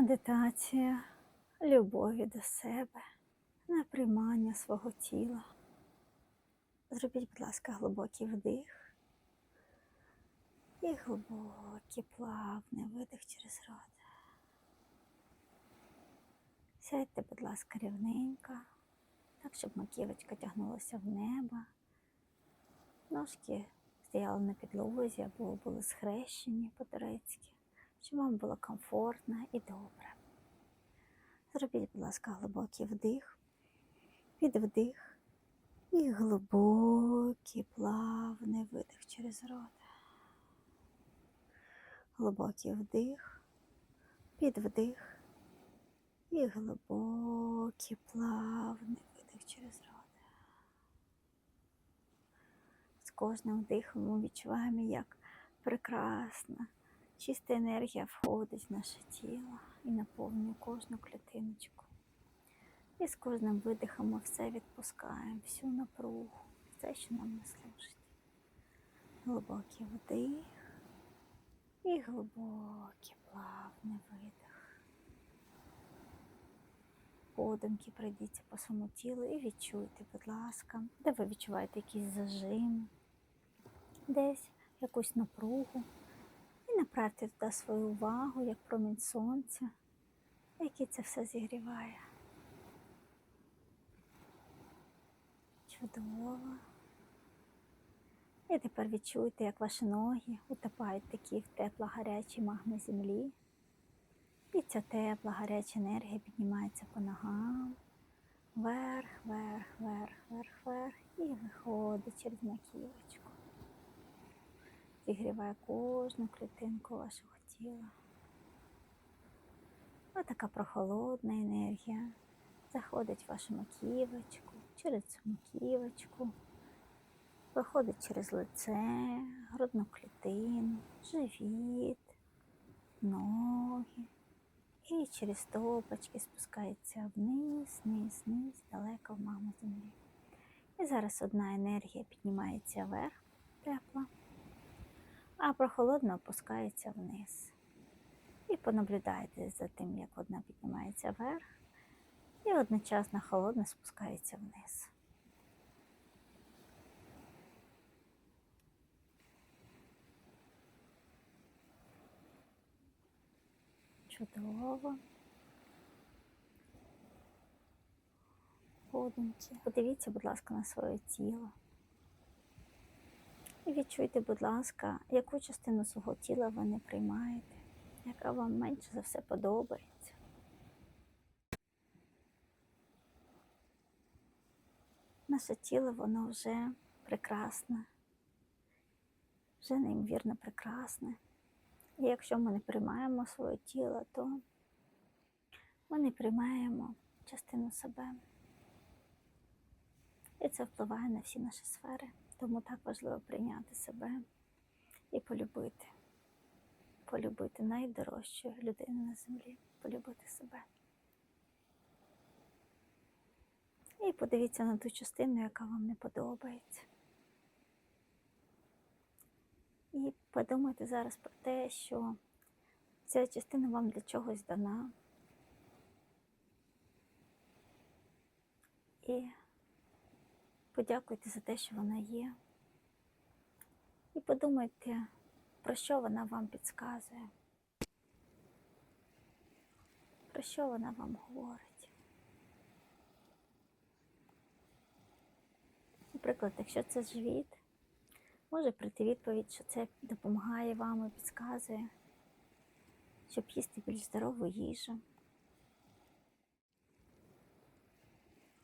Медитація любові до себе, на приймання свого тіла. Зробіть, будь ласка, глибокий вдих і глибокий плавний видих через рот. Сядьте, будь ласка, рівненько, так, щоб маківочка тягнулася в небо. Ножки стояли на підлозі або були схрещені по-турецьки, щоб вам було комфортно і добре. Зробіть, будь ласка, глибокий вдих, підвдих і глибокий плавний видих через рот. Глибокий вдих, підвдих і глибокий плавний видих через рот. З кожним вдихом ми відчуваємо, як прекрасна, чиста енергія входить в наше тіло і наповнює кожну клітиночку. І з кожним видихом ми все відпускаємо, всю напругу, все, що нам не служить. Глибокий вдих і глибокий плавний видих. Подумки пройдіться по своєму тілу і відчуйте, будь ласка, де ви відчуваєте якийсь зажим, десь якусь напругу. Направте туди свою увагу, як промінь сонця, який це все зігріває. Чудово. І тепер відчуйте, як ваші ноги утопають такі в тепло гарячій магми землі. І ця тепла гаряча енергія піднімається по ногам. Вверх, вверх, вверх, вверх, вверх і виходить через маківочку. Зігріває кожну клітинку вашого тіла. Ось така прохолодна енергія заходить в вашу маківочку, через цю маківочку, проходить через лице, грудну клітину, живіт, ноги. І через стопочки спускається вниз, вниз, вниз, далеко в маму землі. І зараз одна енергія піднімається вверх, тепла, а прохолодна опускається вниз. І понаблюдайте за тим, як одна піднімається вверх, і одночасно холодна спускається вниз. Чудово. Подумки. Подивіться, будь ласка, на своє тіло. І відчуйте, будь ласка, яку частину свого тіла ви не приймаєте, яка вам менше за все подобається. Наше тіло, воно вже прекрасне, вже неймовірно прекрасне. І якщо ми не приймаємо своє тіло, то ми не приймаємо частину себе. І це впливає на всі наші сфери. Тому так важливо прийняти себе і полюбити. Полюбити найдорожчу людину на землі, полюбити себе. І подивіться на ту частину, яка вам не подобається. І подумайте зараз про те, що ця частина вам для чогось дана. І подякуйте за те, що вона є. І подумайте, про що вона вам підказує, про що вона вам говорить. Наприклад, якщо це живіт, може прийти відповідь, що це допомагає вам і підказує, щоб їсти більш здорову їжу.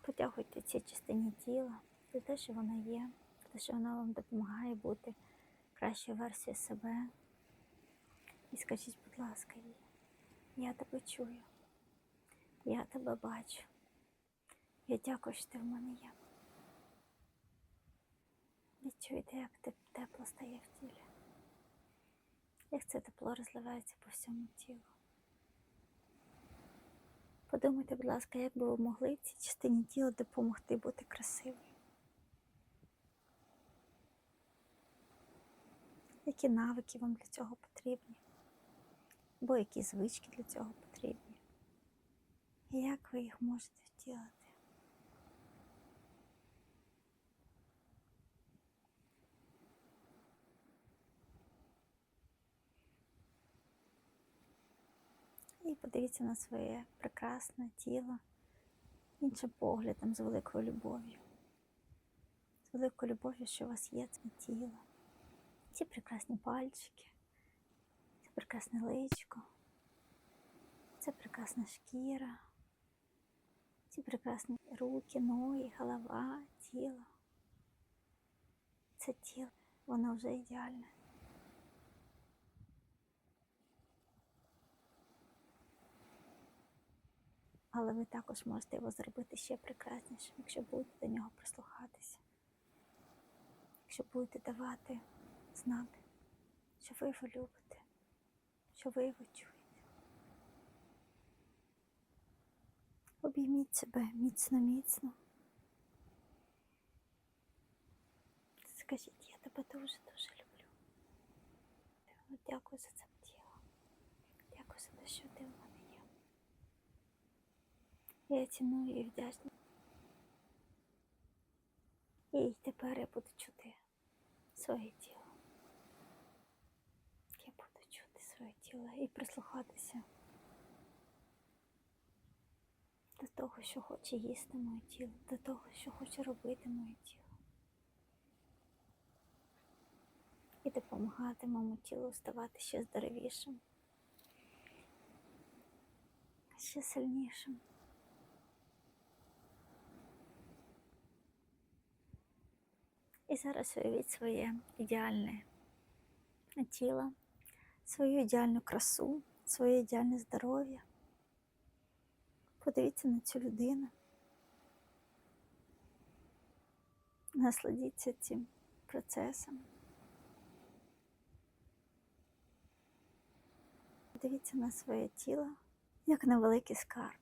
Потягуйте цій частині тіла за те, що вона є, те, що вона вам допомагає бути кращою версією себе. І скажіть, будь ласка, їй, я тебе чую, я тебе бачу. Я дякую, що ти в мене є. Відчуйте, як тепло стає в тілі, як це тепло розливається по всьому тілу. Подумайте, будь ласка, як би ви могли цій частині тіла допомогти бути красивою. Які навики вам для цього потрібні? Або які звички для цього потрібні? і як ви їх можете втілити. І подивіться на своє прекрасне тіло іншим поглядом з великою любов'ю. З великою любов'ю, що у вас є це тіло. Ці прекрасні пальчики, це прекрасне личко, це прекрасна шкіра, ці прекрасні руки, ноги, голова, тіло. Це тіло, воно вже ідеальне. Але ви також можете його зробити ще прекраснішим, якщо будете до нього прислухатися. Якщо будете давати знати, що ви його любите, що ви його чуєте. Обійміть себе міцно, міцно. Скажіть, я тебе дуже-дуже люблю. Дякую за це тіло. Дякую за те, що ти в мене є. Я ціную і вдячна. І тепер я буду чути своє тіло. Я буду чути своє тіло і прислухатися до того, що хоче їсти моє тіло, до того, що хоче робити моє тіло. І допомагати моєму тілу ставати ще здоровішим, ще сильнішим. І зараз уявіть своє ідеальне тіло, свою ідеальну красу, своє ідеальне здоров'я. Подивіться на цю людину. Насладіться цим процесом. Подивіться на своє тіло, як на великий скарб.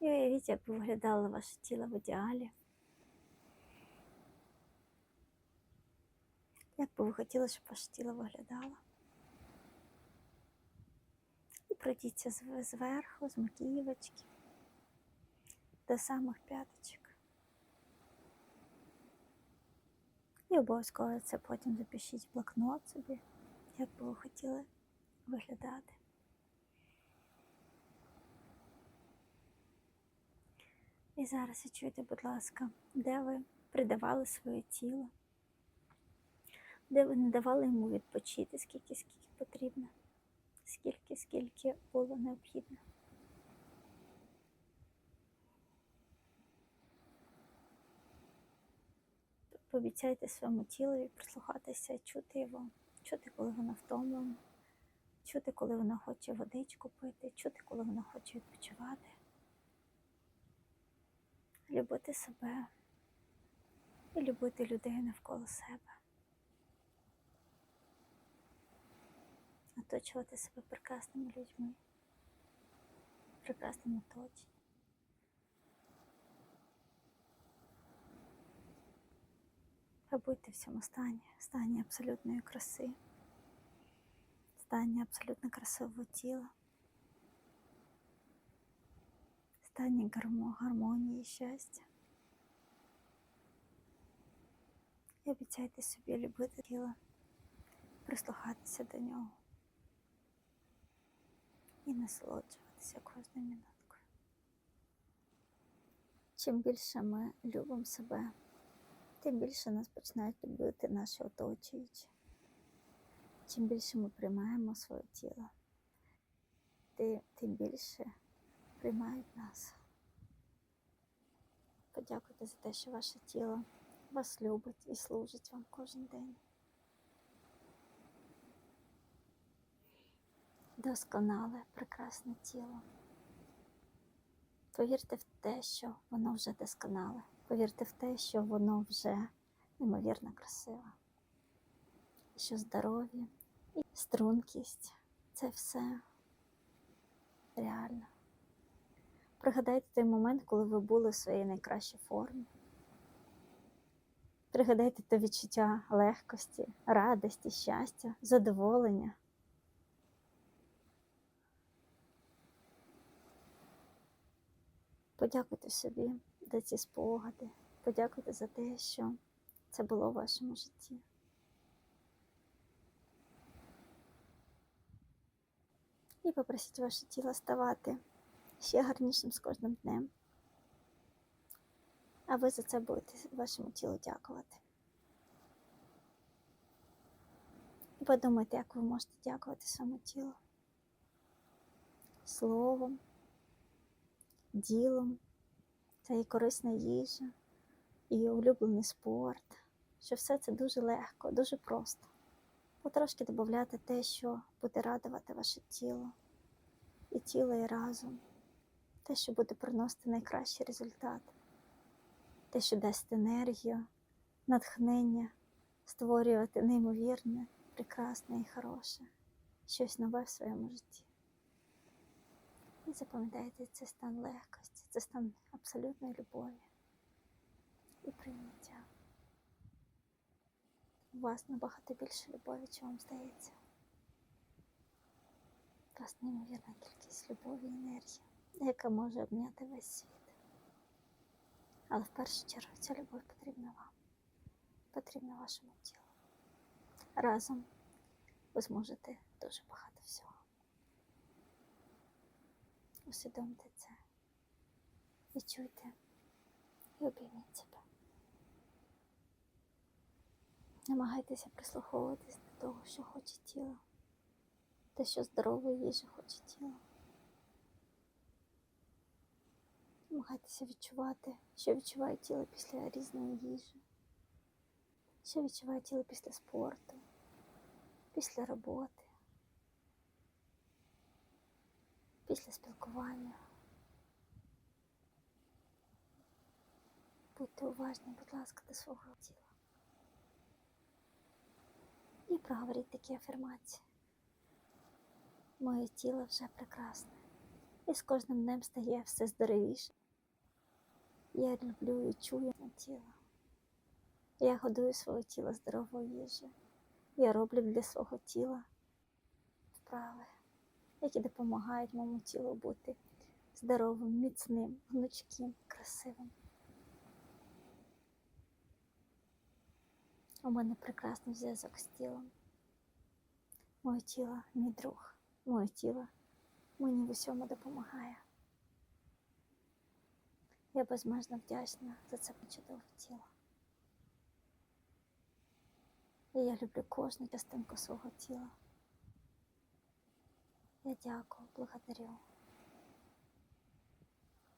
І уявіть, як виглядало ваше тіло в ідеалі. Як би ви хотіли, щоб ваше тіло виглядало. І пройдіться зверху, з маківочки до самих п'яточок. І обов'язково це потім запишіть блокнот собі, як би ви хотіли виглядати. І зараз відчуйте, будь ласка, де ви придавали своє тіло, де ви не давали йому відпочити, скільки, скільки потрібно, скільки, скільки було необхідно. Пообіцяйте своєму тілу прислухатися, чути його, чути, коли воно втомлене, чути, коли воно хоче водичку пити, чути, коли воно хоче відпочивати любити себе і любити людей навколо себе. Оточувати себе прекрасними людьми, прекрасним оточенням. Побудьте в цьому стані, стані абсолютної краси, стані абсолютно красивого тіла. стані гармонії і щастя. І обіцяйте собі любити тіло, прислухатися до нього і насолоджуватися кожною минуткою. Чим більше ми любимо себе, тим більше нас починають любити наші оточуючі. Чим більше ми приймаємо своє тіло, ти- тим більше приймають нас. Подякуйте за те, що ваше тіло вас любить і служить вам кожен день. Досконале, прекрасне тіло. Повірте в те, що воно вже досконале. Повірте в те, що воно вже неймовірно красиве. Що здоров'я і стрункість це все реально. Пригадайте той момент, коли ви були в своїй найкращій формі. Пригадайте те відчуття легкості, радості, щастя, задоволення. Подякуйте собі за ці спогади. Подякуйте за те, що це було в вашому житті. І попросіть ваше тіло ставати ще гарнішим з кожним днем. А ви за це будете вашому тілу дякувати. І подумайте, як ви можете дякувати своєму тілу. Словом, ділом, це і корисна їжа, і улюблений спорт, що все це дуже легко, дуже просто. Потрошки додати те, що буде радувати ваше тіло, і тіло, і разом, те, що буде приносити найкращий результат, те, що дасть енергію, натхнення, створювати неймовірне, прекрасне і хороше, щось нове в своєму житті. І запам'ятайте, це стан легкості, це стан абсолютної любові і прийняття. У вас набагато більше любові, чим вам здається. У вас неймовірна кількість любові і енергії, яка може обняти весь світ. Але в першу чергу ця любов потрібна вам, потрібна вашому тілу. Разом ви зможете дуже багато всього. Усвідомте це, відчуйте і обійміть себе. Намагайтеся прислуховуватись до того, що хоче тіло, те, що здорової їжі хоче тіло. Намагайтеся відчувати, що відчуває тіло після різної їжі, що відчуває тіло після спорту, після роботи, після спілкування. Будьте уважні, будь ласка, до свого тіла. І проговоріть такі афірмації. Моє тіло вже прекрасне, і з кожним днем стає все здоровіше. Я люблю і чую на тіло. Я годую своє тіло здоровою їжею. Я роблю для свого тіла вправи, які допомагають моєму тілу бути здоровим, міцним, гнучким, красивим. У мене прекрасний зв'язок з тілом. Моє тіло мій друг, моє тіло мені в усьому допомагає. Я безмежно вдячна за це чудове тіло. І я люблю кожну частинку свого тіла. Я дякую, благодарю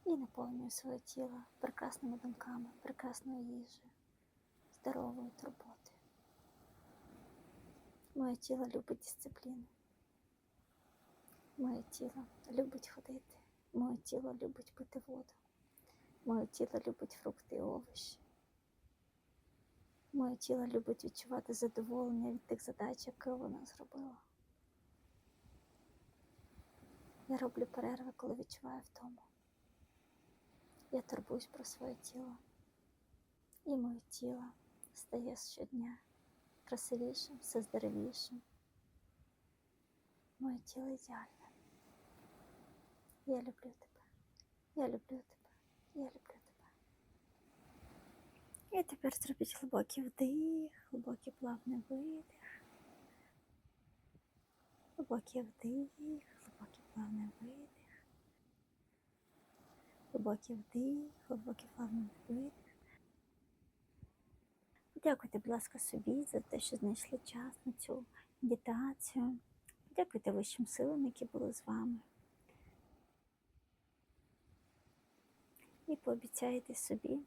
і наповнюю своє тіло прекрасними думками, прекрасною їжею, здоровою турботою. Моє тіло любить дисципліну. Моє тіло любить ходити. Моє тіло любить пити воду. Моє тіло любить фрукти і овочі. Моє тіло любить відчувати задоволення від тих задач, які воно зробило. Я роблю перерви, коли відчуваю втому. Я турбуюсь про своє тіло. І моє тіло стає щодня красивішим, все здоровішим. Моє тіло ідеальне. Я люблю тебе. Я люблю тебе. Я люблю тебе. І тепер зробіть глибокий вдих, глибокий плавний видих. Глибокий вдих, плавний видих. Глибокий вдих, глибокий плавний видих. Подякуйте, будь ласка, собі за те, що знайшли час на цю медитацію. Подякуйте вищим силам, які були з вами. І пообіцяйте собі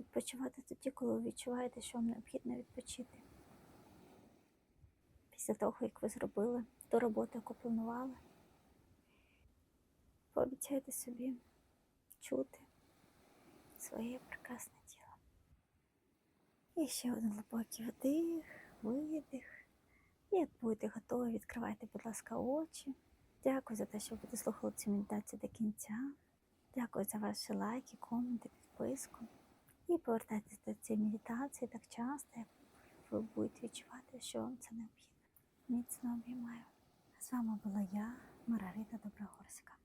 відпочивати тоді, коли ви відчуваєте, що вам необхідно відпочити. Після того, як ви зробили ту роботу, яку планували, пообіцяйте собі чути своє прекрасне тіло. І ще один глибокий вдих, видих. Як будете готові, відкривайте, будь ласка, очі. Дякую за те, що ви дослухали цю медитацію до кінця. Дякую за ваші лайки, коменти, підписку. І повертайтеся до цієї медитації так часто, як ви будете відчувати, що вам це необхідно. Міцно обіймаю. З вами була я, Маргарита Доброгорська.